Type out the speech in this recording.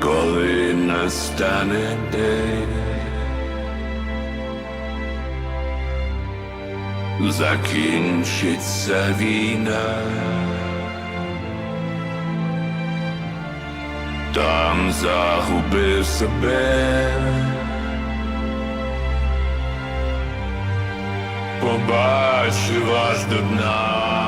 коли настане день. Закінчиться війна, там загубив себе, побачив аж до дна.